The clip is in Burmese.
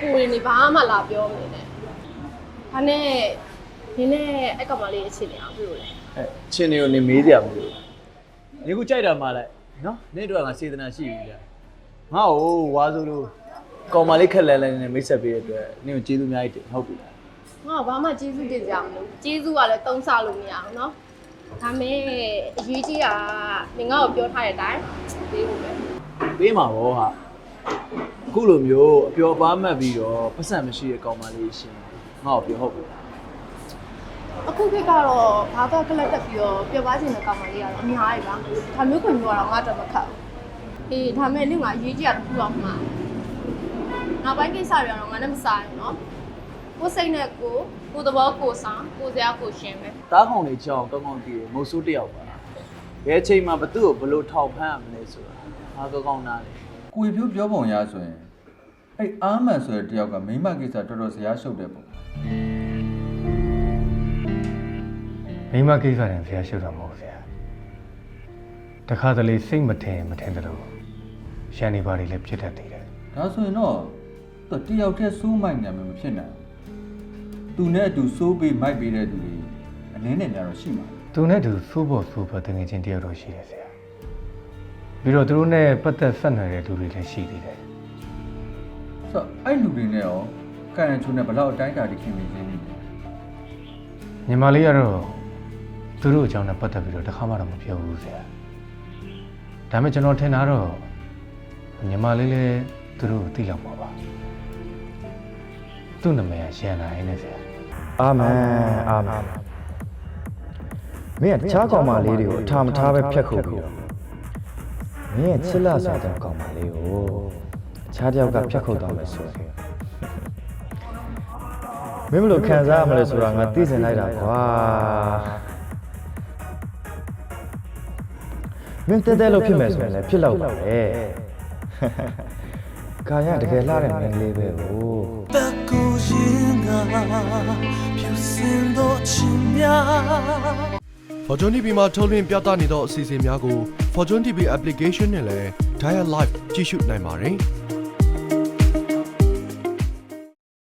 ကိုယ်နေဘာမှလာပြောမနေနဲ့ဒါနဲ့နင်းနဲ့အဲ့ကောင်မလေးအခြေအနေအောင်ပြုလို့လေအဲချင်းနေကိုနေမေးစရာမလိုဘူးနေခုကြိုက်တာမှလိုက်နော်နေတော့ငါစေတနာရှိပြီဗျာငါ့ကိုဝါဆိုလို့ကောင်မလေးခက်လဲလဲနေမိတ်ဆက်ပေးတဲ့အတွက်နင်းကိုကျေးဇူးအများကြီးတင်ဟုတ်ပြီလားငါကဘာမှကျေးဇူးတင်ကြမလို့ကျေးဇူးကလည်းတုံးဆလို့မရအောင်နော်ဒါမဲ့အရေးကြီးတာကနင်ငါ့ကိုပြောထားတဲ့အတိုင်းသေးဖို့ပဲပေးမှာဗောဟာ အခုလိုမျိုးအပျော်ပါမှတ်ပြီးတော့ပတ်စံမရှိတဲ့ကောင်မလေးရှင်ငါ့ကိုပြောဟုတ်ပြီလားအခုခေတ်ကတော့ဘာတော့ကလပ်တက်ပြီးတော့ပြောပါချင်တဲ့ကောင်မလေးကတော့အများကြီးပါဒါမျိုးခွင့်ပြောတော့ငါတော့မခက်ဘူးအေးဒါမဲ့နင်ကအရေးကြီးတာတစ်ခုတော့မှနောက်ပိုင်းကိစ္စတွေကတော့ငါနဲ့မဆိုင်ဘူးနော်ကိုယ်စိတ်နဲ့ကိုယ်ကိုယ်သဘောကိုယ်ဆောင်ကိုယ်စရာကိုယ်ရှင်ပဲတားခေါင်လေးချောင်းကောင်းကောင်းတည်တယ်မုတ်ဆိုးတစ်ယောက်ပါဘယ်အချိန်မှာဘသူ့ကိုဘယ်လိုထောက်ဖမ်းရမလဲဆိုတာငါကောင်းကောင်းနားလေကိုယ်ပြောပြောပုံရဆိုရင် အဲ့အာမန်ဆိုတဲ့တယောက်ကမိမကိစ္စတော်တော်ဇရာရှုပ်တဲ့ပုံမိမကိစ္စတယ်ဆရာရှုပ်တာမဟုတ်ဆရာတခါတလေစိတ်မထင်မထင်တယ်လို့ရှန်နေပါလေလည်းဖြစ်တတ်သေးတယ်ဒါဆိုရင်တော့သူတယောက်တည်းစိုးမိုက်နေမှာမဖြစ်နိုင်ဘူးသူနဲ့အတူစိုးပေးမိုက်ပေးတဲ့သူတွေအနေနဲ့များတော့ရှိမှာသူနဲ့သူစူးဖို့စူးဖို့တငယ်ချင်းတယောက်တော့ရှိတယ်ဆရာပြီးတော့သူတို့နဲ့ပတ်သက်ဆက်နွယ်တဲ့လူတွေလည်းရှိသေးတယ် ဆိုတော့အဲ့လူတွေနဲ့ရောကန်ရန်ချိုးနဲ့ဘယ်လောက်အတိုင်းအတာတိခင်နေချင်းနေလဲညီမလေးကတော့သူတို့အကြောင်းနဲ့ပတ်သက်ပြီးတော့တစ်ခါမှတော့မပြောဘူးဆရာဒါပေမဲ့ကျွန်တော်ထင်တာတော့ညီမလေးလည်းသူတို့ကိုသိလောက်ပါပါသူ့နာမည်ကရှန်နာရင်းနဲ့ဆရာအာမန်အာမန်မင်းကတခြားကောင်မလေးတွေကိုအထာမထားပဲဖြတ်ခုတ်ပြီးတော့မင်းရဲ့ချစ်လာဆိုတဲ့ကောင်မလေးကိုအ ခြားတစ်ယောက်ကဖြတ်ခုတ်သွားမယ်ဆိုရင်မင်းမလို့ခံစားရမလဲဆိုတာငါသိစင်လိုက်တာကွာမင်းတဲတဲလို့ဖြစ်မယ်ဆိုရင်လည်းဖြစ်လောက်ပါပဲကာယတကယ်လှတဲ့မင်းလေးပဲဟိုတကူရင်ငါဖြူစင်တော့ချင်များ Fortune TV မှာထုတ်လွှင့်ပြသနေသောအစီအစဉ်များကို Fortune TV application နဲ့လည်း Dial Live ကြည့်ရှုနိုင်ပါတယ်။